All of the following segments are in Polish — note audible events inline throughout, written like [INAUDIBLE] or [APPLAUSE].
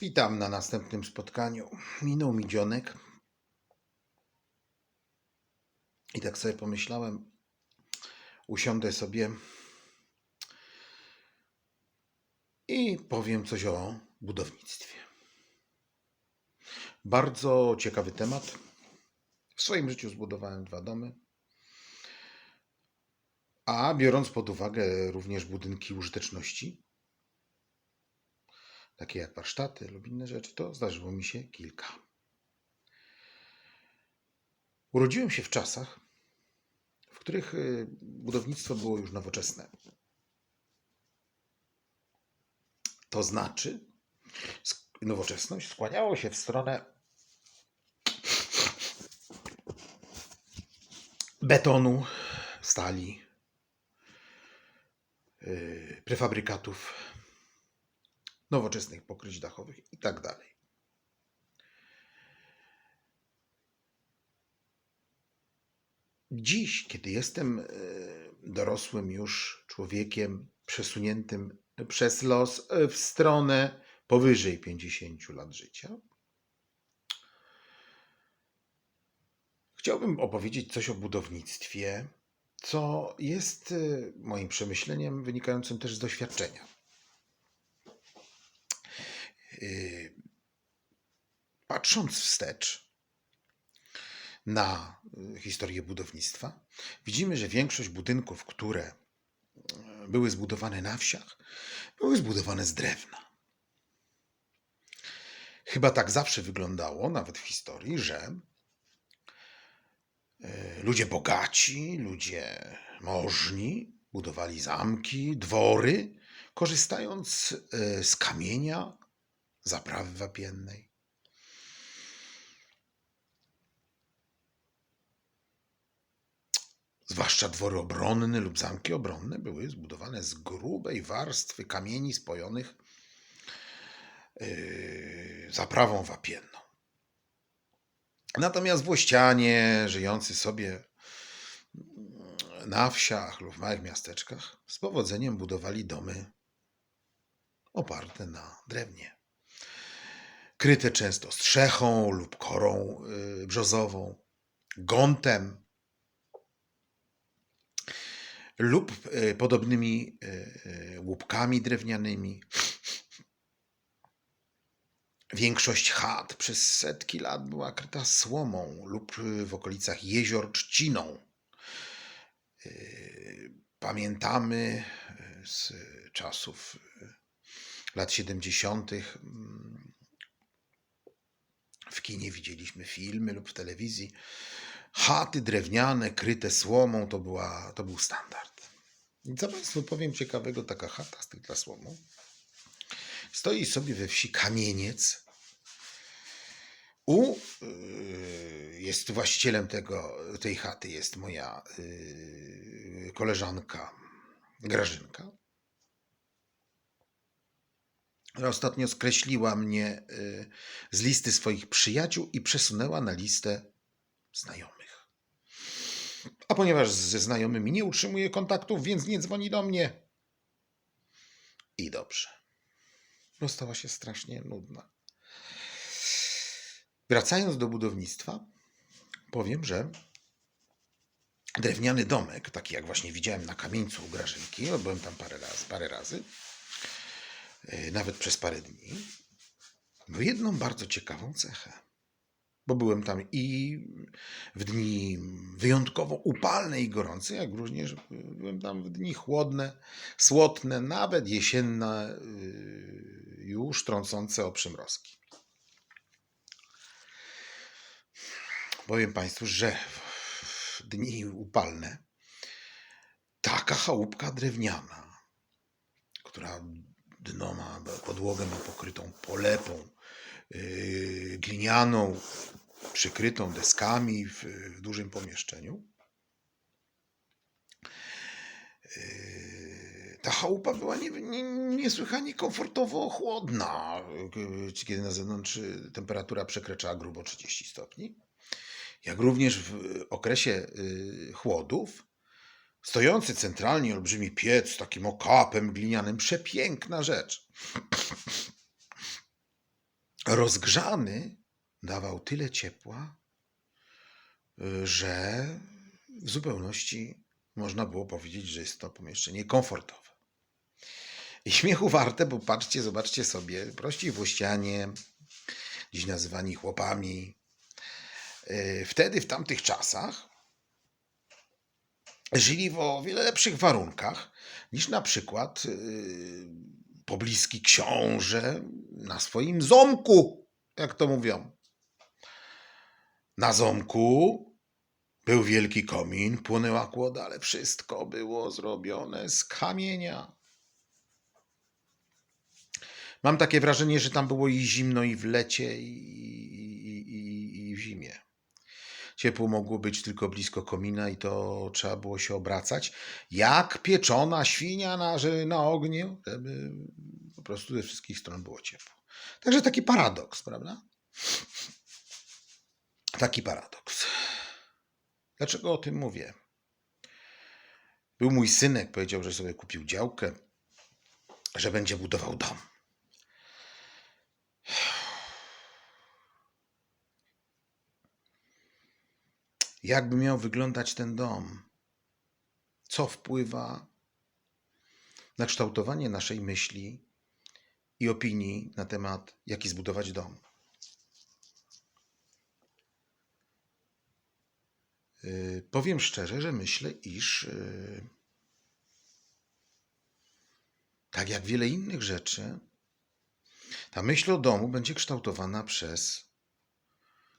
Witam na następnym spotkaniu. Minął mi dzionek. I tak sobie pomyślałem, usiądę sobie i powiem coś o budownictwie. Bardzo ciekawy temat. W swoim życiu zbudowałem dwa domy. A biorąc pod uwagę również budynki użyteczności, takie jak warsztaty lub inne rzeczy, to zdarzyło mi się kilka. Urodziłem się w czasach, w których y, budownictwo było już nowoczesne. To znaczy, nowoczesność skłaniało się w stronę betonu, stali, y, prefabrykatów, nowoczesnych pokryć dachowych i tak. Dziś, kiedy jestem e, dorosłym już człowiekiem przesuniętym przez los e, w stronę powyżej 50 lat życia, chciałbym opowiedzieć coś o budownictwie, co jest e, moim przemyśleniem wynikającym też z doświadczenia. Yy, Patrząc wstecz na y, historię budownictwa, widzimy, że większość budynków, które y, były zbudowane na wsiach, były zbudowane z drewna. Chyba tak zawsze wyglądało, nawet w historii, że y, ludzie bogaci, ludzie możni budowali zamki, dwory, korzystając y, z kamienia, zaprawy wapiennej. Zwłaszcza dwory obronne lub zamki obronne były zbudowane z grubej warstwy kamieni spojonych yy, zaprawą wapienną. Natomiast włościanie żyjący sobie na wsiach lub w małych miasteczkach z powodzeniem budowali domy oparte na drewnie kryte często strzechą lub korą y, brzozową, gątem lub y, podobnymi y, łupkami drewnianymi. Większość chat przez setki lat była kryta słomą lub w okolicach jezior trzciną. Pamiętamy z czasów lat 70. w kinie widzieliśmy filmy lub w telewizji. Chaty drewniane, kryte słomą to, była, to był standard. I co Państwu powiem ciekawego, taka chata stykla słomą. Stoi sobie we wsi kamieniec. U yy, jest właścicielem tego, tej chaty jest moja yy, koleżanka Grażynka. Ostatnio skreśliła mnie y, z listy swoich przyjaciół i przesunęła na listę znajomych. A ponieważ ze znajomymi nie utrzymuje kontaktów, więc nie dzwoni do mnie. I dobrze. Bo stała się strasznie nudna. Wracając do budownictwa, powiem, że drewniany domek, taki jak właśnie widziałem na kamieńcu u Grażynki, byłem tam parę razy, parę razy nawet przez parę dni, miał jedną bardzo ciekawą cechę. Bo byłem tam i w dni wyjątkowo upalne i gorące, jak również byłem tam w dni chłodne, słodne, nawet jesienne, yy, już trącące o przymrozki. Powiem Państwu, że w dni upalne taka chałupka drewniana, która dno ma, podłogę ma pokrytą polepą yy, glinianą, przykrytą deskami w, w dużym pomieszczeniu. Yy, Ta chałupa była nie, nie, niesłychanie komfortowo chłodna, yy, kiedy na zewnątrz temperatura przekraczała grubo 30 stopni. Jak również w okresie chłodów Stojący centralnie olbrzymi piec z takim okapem glinianym, przepiękna rzecz. [CLEARS THROAT] rozgrzany dawał tyle ciepła, y, że w zupełności można było powiedzieć, że jest to pomieszczenie komfortowe. I śmiechu warte, bo patrzcie, zobaczcie sobie, prości włościanie, dziś nazywani chłopami, y, wtedy, w tamtych czasach, żyli w o wiele lepszych warunkach niż na przykład yy, pobliski książę na swoim ząbku, jak to mówią. Na ząbku był wielki komin, płonęła kłoda, ale wszystko było zrobione z kamienia. Mam takie wrażenie, że tam było i zimno, i w lecie, i, i, i, i w zimie. Ciepło mogło być tylko blisko komina i to trzeba było się obracać. Jak pieczona świnia na, na ogniu, żeby po prostu ze wszystkich stron było ciepło. Także taki paradoks, prawda? Taki paradoks. Dlaczego o tym mówię? Był mój synek, powiedział, że sobie kupił działkę, że będzie budował dom. Jakby miał wyglądać ten dom? Co wpływa na kształtowanie naszej myśli i opinii na temat, jaki zbudować dom? Yy, powiem szczerze, że myślę, iż yy, tak jak wiele innych rzeczy, ta myśl o domu będzie kształtowana przez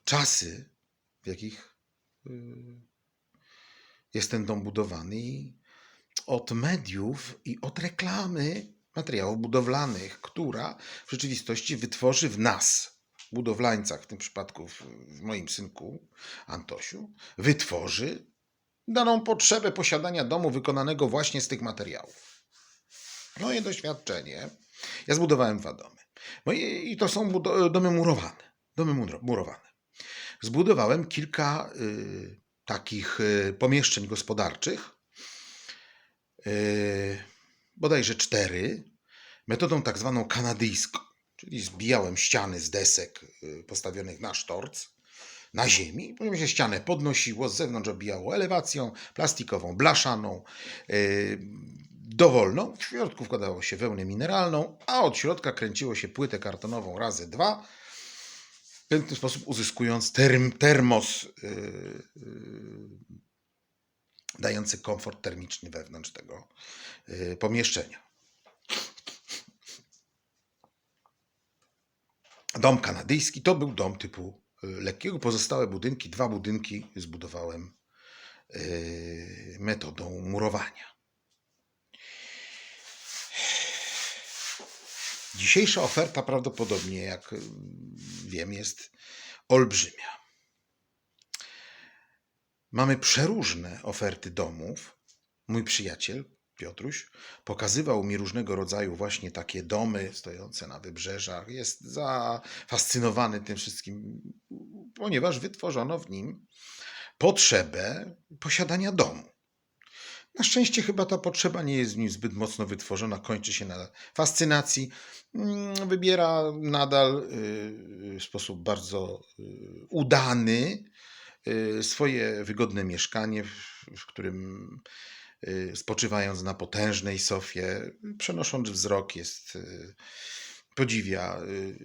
czasy, w jakich jest ten dom budowany i od mediów i od reklamy materiałów budowlanych, która w rzeczywistości wytworzy w nas, budowlańcach, w tym przypadku w, moim synku Antosiu, wytworzy daną potrzebę posiadania domu wykonanego właśnie z tych materiałów. Moje doświadczenie, ja zbudowałem dwa domy. Moje, I to są domy murowane. Domy muro- murowane. Zbudowałem kilka y, takich y, pomieszczeń gospodarczych, y, bodajże cztery, metodą tak zwaną kanadyjską. Czyli zbijałem ściany z desek y, postawionych na sztorc, na ziemi, potem się ścianę podnosiło, z zewnątrz obijało elewacją plastikową, blaszaną, yy, dowolną. W środku wkładało się wełnę mineralną, a od środka kręciło się płytę kartonową razy dwa, w ten sposób uzyskując term, termos yy, yy, dający komfort termiczny wewnątrz tego yy, pomieszczenia. Dom kanadyjski to był dom typu y, lekkiego. Pozostałe budynki, dwa budynki zbudowałem y, metodą murowania. Dzisiejsza oferta prawdopodobnie, jak y, wiem, jest olbrzymia. Mamy przeróżne oferty domów. Mój przyjaciel Piotruś pokazywał mi różnego rodzaju właśnie takie domy stojące na wybrzeżach. Jest zafascynowany tym wszystkim, ponieważ wytworzono w nim potrzebę posiadania domu. Na szczęście chyba ta potrzeba nie jest w nim zbyt mocno wytworzona, kończy się na fascynacji. Mm, Wybiera nadal y, w sposób bardzo y, udany y, swoje wygodne mieszkanie, w, którym spoczywając na potężnej sofie, przenosząc wzrok, jest, podziwia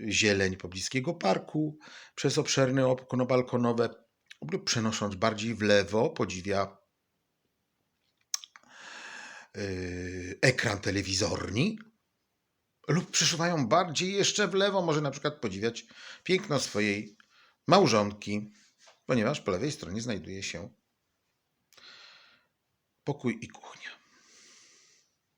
zieleń pobliskiego parku przez obszerne okno balkonowe, lub przenosząc bardziej w lewo, podziwia ekran telewizorni, lub przesuwają bardziej jeszcze w lewo, może na przykład podziwiać piękno swojej małżonki, ponieważ po lewej stronie znajduje się pokój i kuchnia.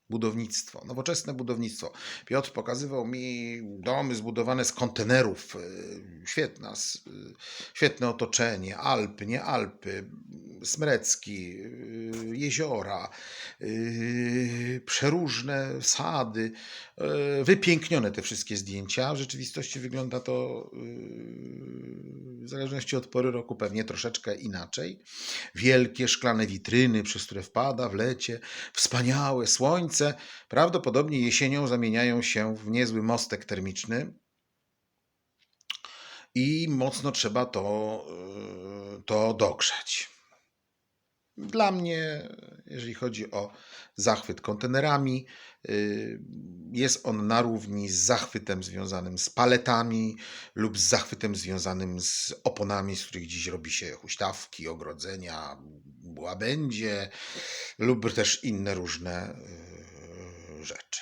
Budownictwo, nowoczesne budownictwo. Piotr pokazywał mi domy zbudowane z kontenerów. y, Świetna, y, świetne otoczenie, Alpy, nie Alpy, Smrecki, y, jeziora, przeróżne sady. Wypięknione te wszystkie zdjęcia. W rzeczywistości wygląda to w zależności od pory roku pewnie troszeczkę inaczej wielkie szklane witryny, przez które wpada w lecie wspaniałe słońce. Prawdopodobnie jesienią zamieniają się w niezły mostek termiczny. i mocno trzeba to, y, to dogrzać. Dla mnie, jeżeli chodzi o zachwyt kontenerami, y, jest on na równi z zachwytem związanym z paletami lub z zachwytem związanym z oponami, z których dziś robi się huśtawki, ogrodzenia, łabędzie lub też inne różne y, rzeczy.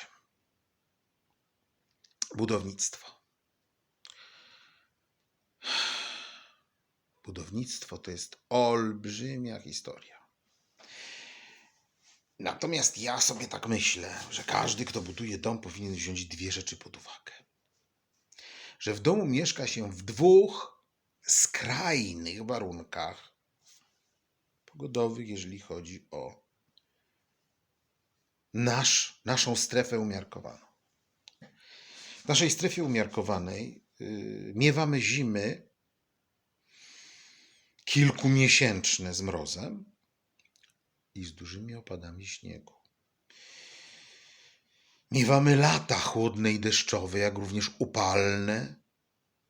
Budownictwo. Budownictwo to jest olbrzymia historia. Natomiast ja sobie tak myślę, że każdy, kto buduje dom, powinien wziąć dwie rzeczy pod uwagę. Że w domu mieszka się w dwóch skrajnych warunkach pogodowych, jeżeli chodzi o nasz, naszą strefę umiarkowaną. W naszej strefie umiarkowanej yy, miewamy zimy kilkumiesięczne z mrozem i z dużymi opadami śniegu. Miewamy lata chłodne i deszczowe, jak również upalne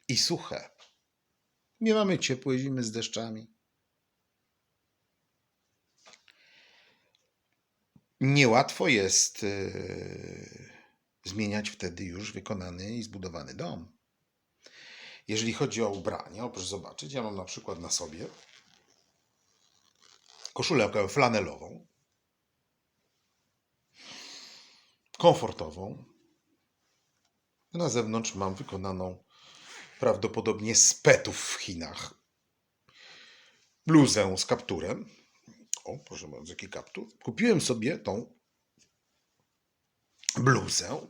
i suche. Miewamy ciepłe zimy z deszczami. Niełatwo jest yy, zmieniać wtedy już wykonany i zbudowany dom. Jeżeli chodzi o ubrania, proszę zobaczyć, ja mam na przykład na sobie koszulę flanelową, komfortową. Na zewnątrz mam wykonaną prawdopodobnie z petów w Chinach. Bluzę z kapturem. O, proszę bardzo, jaki kaptur. Kupiłem sobie tą bluzę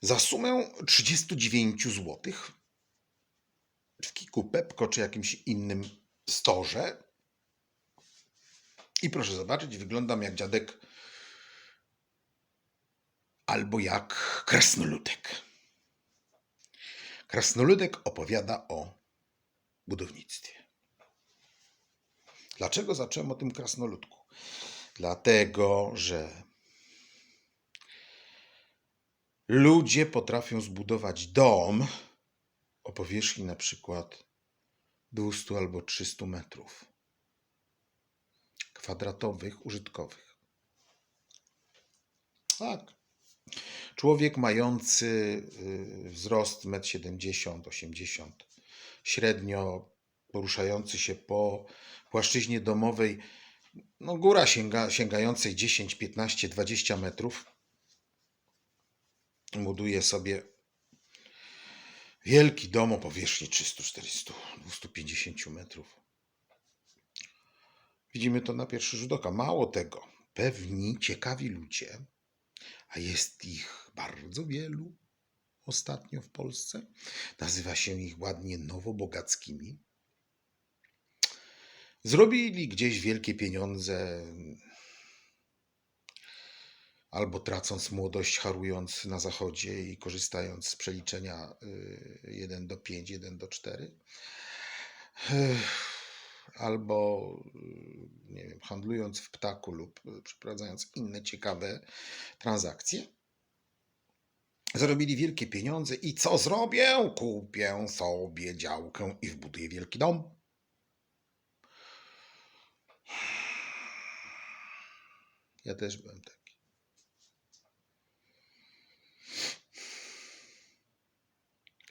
za sumę 39 zł w Kiku Pepko czy jakimś innym storze. I proszę zobaczyć, wyglądam jak dziadek albo jak krasnoludek. Krasnoludek opowiada o budownictwie. Dlaczego zacząłem o tym krasnoludku? Dlatego, że ludzie potrafią zbudować dom o powierzchni na przykład 200 albo 300 metrów kwadratowych, użytkowych. Tak. Człowiek mający y, wzrost 1,70 m, 80 średnio poruszający się po płaszczyźnie domowej, no góra sięga, sięgającej 10, 15, 20 metrów, buduje sobie wielki dom o powierzchni 300, 400, 250 metrów. Widzimy to na pierwszy rzut oka. Mało tego, pewni ciekawi ludzie, a jest ich bardzo wielu ostatnio w Polsce, nazywa się ich ładnie nowobogackimi, zrobili gdzieś wielkie pieniądze, albo tracąc młodość, harując na zachodzie i korzystając z przeliczenia y, 1 do 5, 1 do 4 albo y, nie wiem, handlując w ptaku lub y, przeprowadzając inne ciekawe transakcje. Zarobili wielkie pieniądze i co zrobię? Kupię sobie działkę i wbuduję wielki dom. Ja też byłem taki.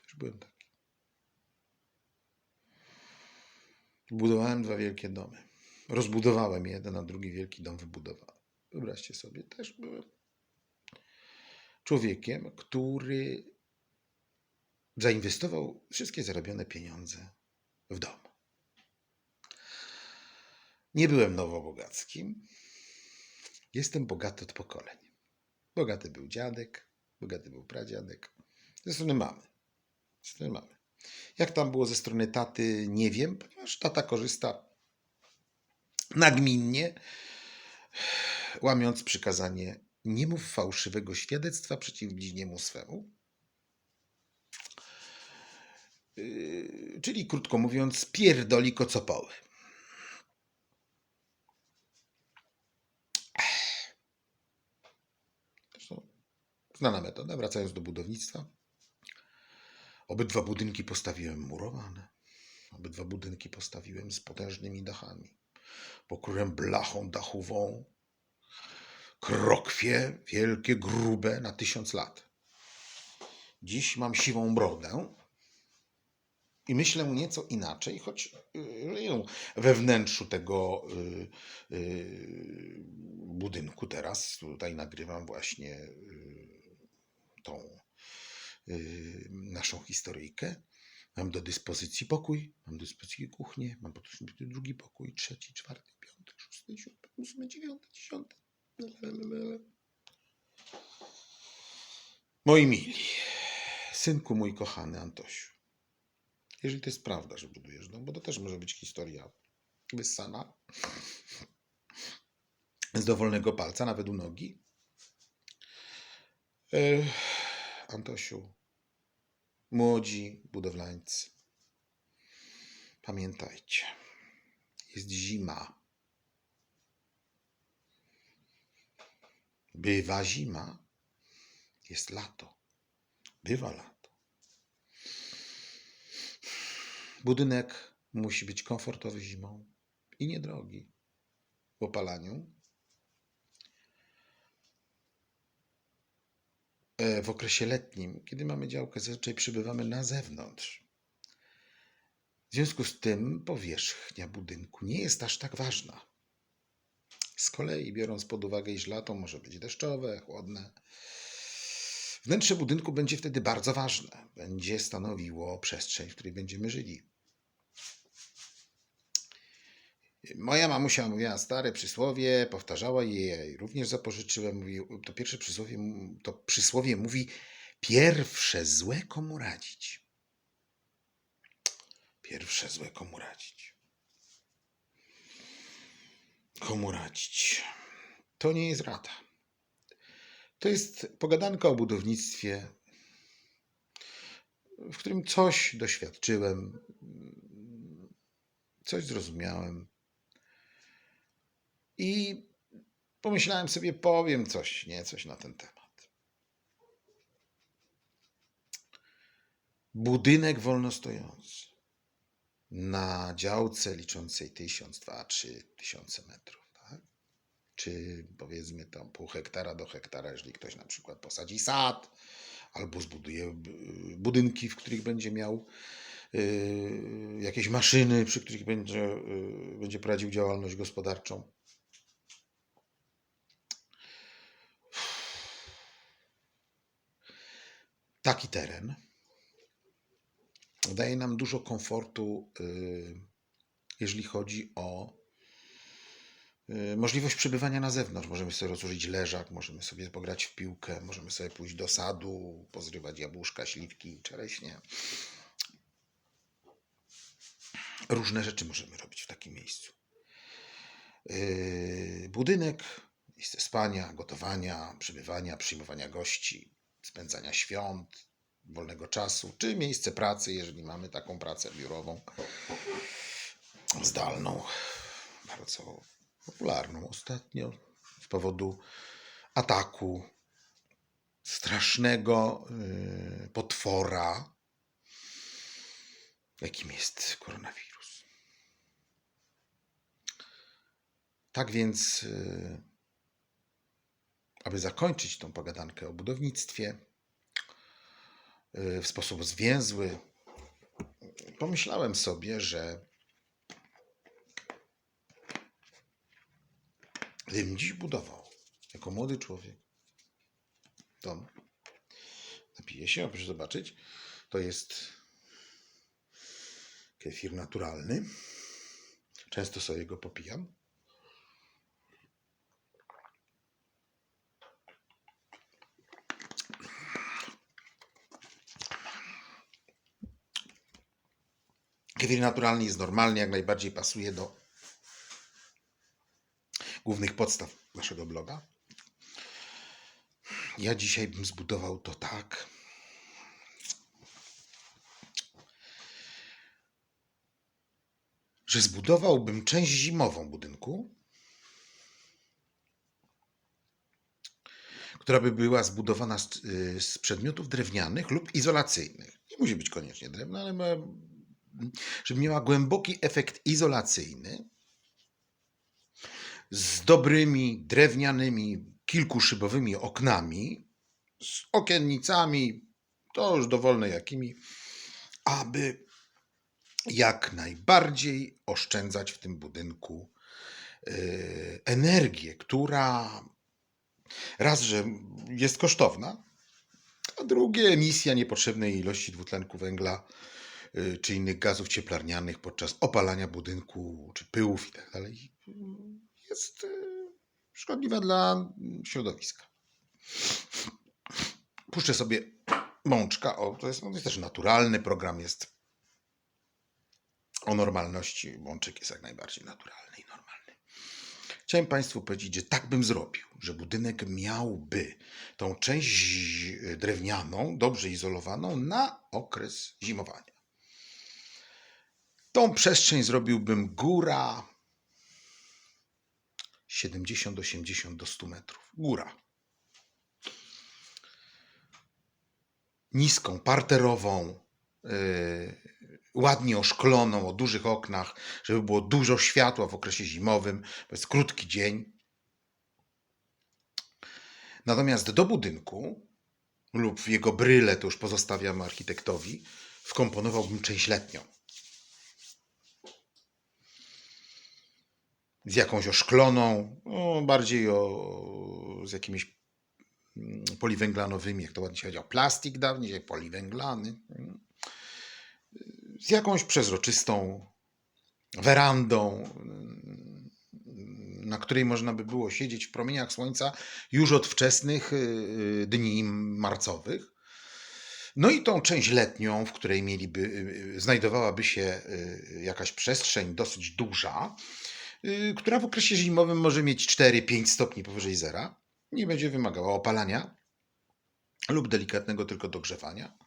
Też byłem taki. Budowałem dwa wielkie domy. Rozbudowałem jeden, a drugi wielki dom wybudowałem. Wyobraźcie sobie, też byłem człowiekiem, który zainwestował wszystkie zarobione pieniądze w dom. Nie byłem nowobogackim. Jestem bogaty od pokoleń. Bogaty był dziadek, bogaty był pradziadek. Ze strony mamy. Ze strony mamy. Jak tam było ze strony taty, nie wiem, ponieważ tata korzysta nagminnie, łamiąc przykazanie nie mów fałszywego świadectwa przeciw bliźniemu swemu. Yy, czyli krótko mówiąc, pierdoli kocopoły. Znana metoda, wracając do budownictwa. Obydwa budynki postawiłem murowane. Obydwa budynki postawiłem z potężnymi dachami. Pokryłem blachą dachową. Krokwie wielkie, grube, na tysiąc lat. Dziś mam siwą brodę i myślę nieco inaczej, choć y, żyję we wnętrzu tego y, y, budynku teraz. Tutaj nagrywam właśnie tą y, naszą historyjkę. Mam do dyspozycji pokój, mam do dyspozycji kuchnię, mam dyspozycji drugi pokój, trzeci, czwarty, piąty, szósty, siódmy, ósmy, dziewiąty, dziesiąty. Moi mili, synku mój kochany Antosiu, jeżeli to jest prawda, że budujesz dom, bo to też może być historia wyssana z dowolnego palca, nawet u nogi. Antosiu, młodzi budowlańcy, pamiętajcie, jest zima. Bywa zima, jest lato. Bywa lato. Budynek musi być komfortowy zimą i niedrogi w opalaniu. W okresie letnim, kiedy mamy działkę, zazwyczaj przybywamy na zewnątrz. W związku z tym powierzchnia budynku nie jest aż tak ważna. Z kolei, biorąc pod uwagę, iż lato może być deszczowe, chłodne, wnętrze budynku będzie wtedy bardzo ważne. Będzie stanowiło przestrzeń, w której będziemy żyli. Moja mamusia mówiła stare przysłowie, powtarzała je, również zapożyczyłem. Mówi, to pierwsze przysłowie, to przysłowie mówi: Pierwsze złe komu radzić. Pierwsze złe komu radzić. Komu radzić? To nie jest rada. To jest pogadanka o budownictwie, w którym coś doświadczyłem, coś zrozumiałem. I pomyślałem sobie, powiem coś, nie coś na ten temat. Budynek wolnostojący na działce liczącej tysiąc, dwa, trzy tysiące metrów, tak? Czy powiedzmy tam pół hektara do hektara, jeżeli ktoś na przykład posadzi sad, albo zbuduje b- budynki, w których będzie miał y, jakieś maszyny, przy których będzie, y, będzie prowadził działalność gospodarczą. Taki teren daje nam dużo komfortu, y, jeżeli chodzi o y, możliwość przebywania na zewnątrz. Możemy sobie rozłożyć leżak, możemy sobie pograć w piłkę, możemy sobie pójść do sadu, pozrywać jabłuszka, śliwki, czereśnie. Różne rzeczy możemy robić w takim miejscu. Yy, Budynek, miejsce spania, gotowania, przebywania, przyjmowania gości, spędzania świąt, wolnego czasu, czy miejsce pracy, jeżeli mamy taką pracę biurową, zdalną, bardzo popularną ostatnio z powodu ataku strasznego yy, potwora, jakim jest koronawirus. Tak więc, yy, aby zakończyć tą pogadankę o budownictwie yy, w sposób zwięzły, pomyślałem sobie, że gdybym dziś budował jako młody człowiek dom, napiję się, proszę zobaczyć, to jest kefir naturalny. Często sobie go popijam. Kefir naturalny jest normalny, jak najbardziej pasuje do głównych podstaw naszego bloga. Ja dzisiaj bym zbudował to tak, że zbudowałbym część zimową budynku, która by była zbudowana z, y, z przedmiotów drewnianych lub izolacyjnych. Nie musi być koniecznie drewno, ale żeby miała głęboki efekt izolacyjny z dobrymi drewnianymi, kilkuszybowymi oknami, z okiennicami, to już dowolne jakimi, aby jak najbardziej oszczędzać w tym budynku yy, energię, która raz, że jest kosztowna, a drugie emisja niepotrzebnej ilości dwutlenku węgla czy innych gazów cieplarnianych podczas opalania budynku czy pyłów i tak jest yy, szkodliwa dla środowiska. Puszczę sobie mączka. O, to jest, to jest też naturalny program, jest o normalności. Łączek jest jak najbardziej naturalny i normalny. Chciałem Państwu powiedzieć, że tak bym zrobił, że budynek miałby tą część drewnianą, dobrze izolowaną na okres zimowania. Tą przestrzeń zrobiłbym góra 70, 80 do 100 metrów. Góra. niską, parterową, yy, ładnie oszkloną, o dużych oknach, żeby było dużo światła w okresie zimowym, bo jest krótki dzień. Natomiast do budynku lub w jego bryle, to już pozostawiam architektowi, wkomponowałbym część letnią. Z jakąś oszkloną, no, bardziej o, z jakimiś mm, poliwęglanowymi, jak to ładnie się powiedział, plastik dawniej, poliwęglany, mm, z jakąś przezroczystą werandą, mm, na której można by było siedzieć w promieniach słońca już od wczesnych y, dni marcowych. No i tą część letnią, w której mieliby, y, znajdowałaby się y, jakaś przestrzeń dosyć duża, y, która w okresie zimowym może mieć 4-5 stopni powyżej zera. Nie będzie wymagała opalania lub delikatnego tylko dogrzewania.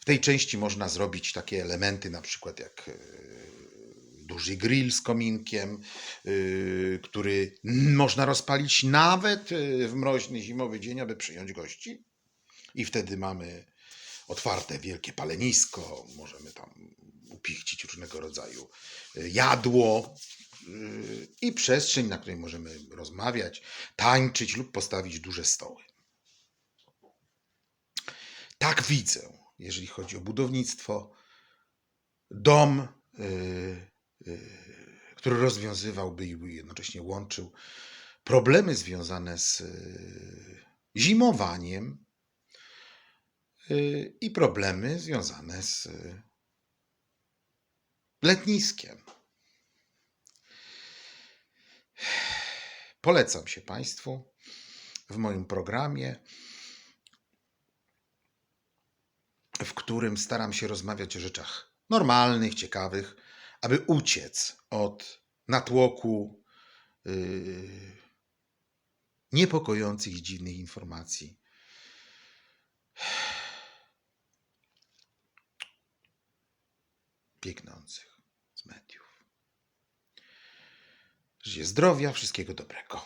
W tej części można zrobić takie elementy, na przykład jak y, duży grill z kominkiem, y, który można rozpalić nawet y, w mroźny zimowy dzień, aby przyjąć gości. I wtedy mamy otwarte wielkie palenisko, możemy tam upichcić różnego rodzaju y, jadło y, i przestrzeń, na której możemy rozmawiać, tańczyć lub postawić duże stoły. Tak widzę, jeżeli chodzi o budownictwo, dom, y, y, który rozwiązywałby i jednocześnie łączył problemy związane z zimowaniem i problemy związane z letniskiem. Polecam się Państwu w moim programie, w którym staram się rozmawiać o rzeczach normalnych, ciekawych, aby uciec od natłoku yy, niepokojących i dziwnych informacji. [SIGHS] Biegnących Życie zdrowia, wszystkiego dobrego.